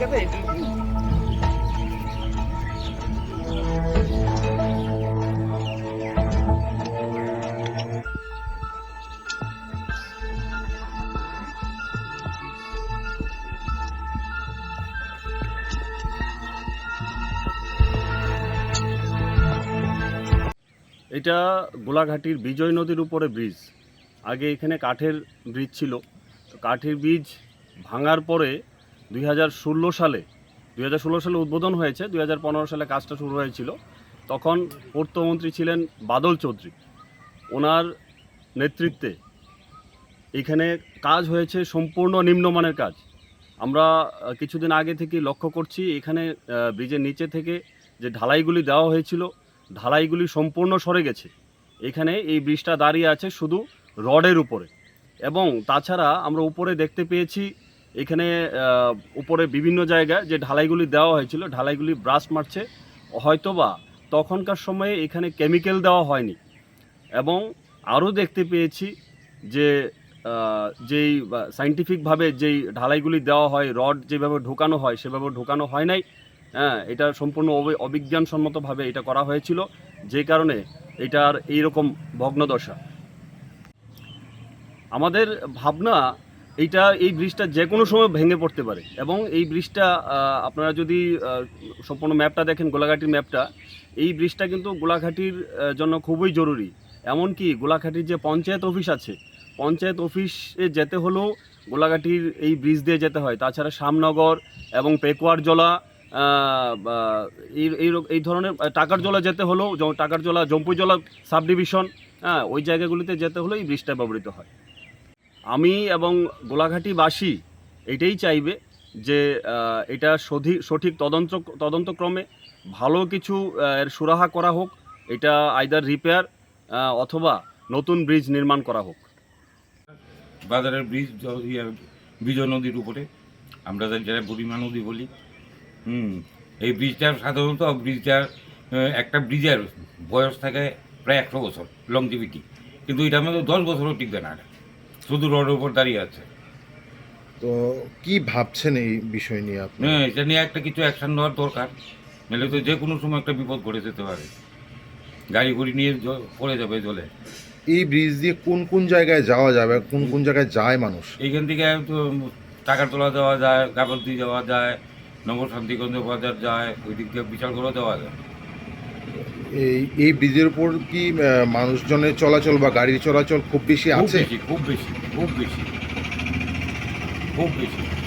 এটা গোলাঘাটির বিজয় নদীর উপরে ব্রিজ আগে এখানে কাঠের ব্রিজ ছিল। তো কাঠের ব্রিজ ভাঙার পরে দুই হাজার ষোলো সালে, দুই হাজার ষোলো সালে উদ্বোধন হয়েছে, দুই হাজার পনেরো সালে কাজটা শুরু হয়েছিল। তখন পূর্তমন্ত্রী ছিলেন বাদল চৌধুরী। ওনার নেতৃত্বে এখানে কাজ হয়েছে সম্পূর্ণ নিম্নমানের কাজ। আমরা কিছুদিন আগে থেকে লক্ষ্য করছি, এখানে ব্রিজের নিচে থেকে যে ঢালাইগুলি দেওয়া হয়েছিল, ঢালাইগুলি সম্পূর্ণ সরে গেছে। এখানে এই ব্রিজটা দাঁড়িয়ে আছে শুধু রডের উপরে। এবং তাছাড়া আমরা উপরে দেখতে পেয়েছি এখানে উপরে বিভিন্ন জায়গায় যে ঢালাইগুলি দেওয়া হয়েছিল, ঢালাইগুলি ব্রাশ মারছে, হয়তোবা তখনকার সময়ে এখানে কেমিক্যাল দেওয়া হয়নি। এবং আরও দেখতে পেয়েছি যে যেই সাইন্টিফিকভাবে যেই ঢালাইগুলি দেওয়া হয়, রড যেভাবে ঢোকানো হয়, সেভাবে ঢোকানো হয় নাই। হ্যাঁ এটা সম্পূর্ণ অবি- অবিজ্ঞানসম্মতভাবে এটা করা হয়েছিল, যে কারণে এটার এইরকম ভগ্নদশা। আমাদের ভাবনা এইটা, এই ব্রিজটা যে কোনো সময় ভেঙে পড়তে পারে। এবং এই ব্রিজটা আপনারা যদি সম্পূর্ণ ম্যাপটা দেখেন, গোলাঘাটির ম্যাপটা, এই ব্রিজটা কিন্তু গোলাঘাটির জন্য খুবই জরুরি। এমনকি গোলাঘাটির যে পঞ্চায়েত অফিস আছে, পঞ্চায়েত অফিসে যেতে হলেও গোলাঘাটির এই ব্রিজ দিয়ে যেতে হয়। তাছাড়া শ্যামনগর এবং পেকুয়ার জলা বা, এই এই ধরনের টাকার জলা যেতে হলেও টাকার জলা জম্পুই জলা সাব ডিভিশন হ্যাঁ ওই জায়গাগুলিতে যেতে হলেও এই ব্রিজটা ব্যবহৃত হয়। আমি এবং গোলাঘাটিবাসী এটাই চাইবে যে এটা সঠিক তদন্ত তদন্তক্রমে ভালো কিছু এর সুরাহা করা হোক এটা আইদার রিপেয়ার অথবা নতুন ব্রিজ নির্মাণ করা হোক। বাজারের ব্রিজ জ- ইয়ে, বিজয় নদীর উপরে। আমরা যার বুড়িমা নদী বলি হুম এই ব্রিজটার সাধারণত ব্রিজটার একটা ব্রিজের বয়স থাকে প্রায় একশো বছর লংজিভিটি কিন্তু এটা আমাদের দশ বছরও টিকবে না। শুধু রোডের উপর দাঁড়িয়ে আছে। তো কি ভাবছেন এই বিষয় নিয়ে আপনি? হ্যাঁ এটা নিয়ে একটা কিছু অ্যাকশন নেওয়ার দরকার। নাহলে তো যে কোনো সময় একটা বিপদ ঘটে যেতে পারে। গাড়ি ঘুড়ি নিয়ে পড়ে যাবে জলে। এই ব্রিজ দিয়ে কোন কোন জায়গায় যাওয়া যাবে কোন কোন জায়গায় যায় মানুষ? এইখান থেকে তো টাকার তোলা দেওয়া যায় কাগজ যাওয়া যায় নগর শান্তিগঞ্জ বাজার যায় ওই দিক দিয়ে বিশাল করে দেওয়া যায়। এই এই ব্রিজের উপর কি মানুষজনের চলাচল বা গাড়ির চলাচল খুব বেশি আছে? খুব বেশি। খুব বেশি। খুব বেশি।